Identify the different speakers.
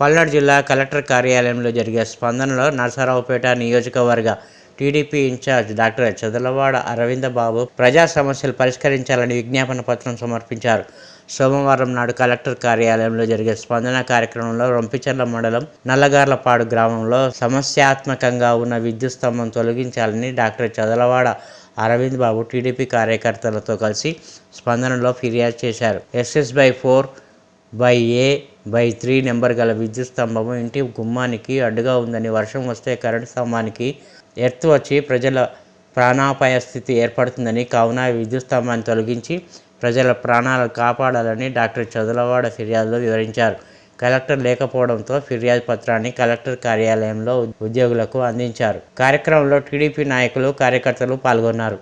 Speaker 1: పల్నాడు జిల్లా కలెక్టర్ కార్యాలయంలో జరిగే స్పందనలో నరసరావుపేట నియోజకవర్గ TDP incharge doctor Chadalavada Aravinda Babu ప్రజా సమస్యలు పరిష్కరించాలని విజ్ఞాపన పత్రం సమర్పించారు. సోమవారం నాడు కలెక్టర్ కార్యాలయంలో జరిగే స్పందన కార్యక్రమంలో రొంపిచర్ల మండలం నల్లగార్లపాడు గ్రామంలో సమస్యాత్మకంగా ఉన్న విద్యుత్ స్తంభం తొలగించాలని డాక్టర్ చదలవాడ అరవింద్ బాబు టీడీపీ కార్యకర్తలతో కలిసి స్పందనలో ఫిర్యాదు చేశారు. SS by four by A by three number గల విద్యుత్ స్తంభము ఇంటి గుమ్మానికి అడ్డుగా ఉందని వర్షం వస్తే కరెంటు స్తంభానికి ఎర్త్ వచ్చి ప్రజల ప్రాణాపాయ స్థితి ఏర్పడుతుందని కావున విద్యుత్ స్తంభాన్ని తొలగించి ప్రజల ప్రాణాలు కాపాడాలని డాక్టర్ చదులవాడ ఫిర్యాదులో వివరించారు. కలెక్టర్ లేకపోవడంతో ఫిర్యాదు పత్రాన్ని కలెక్టర్ కార్యాలయంలో ఉద్యోగులకు అందించారు. కార్యక్రమంలో టీడీపీ నాయకులు కార్యకర్తలు పాల్గొన్నారు.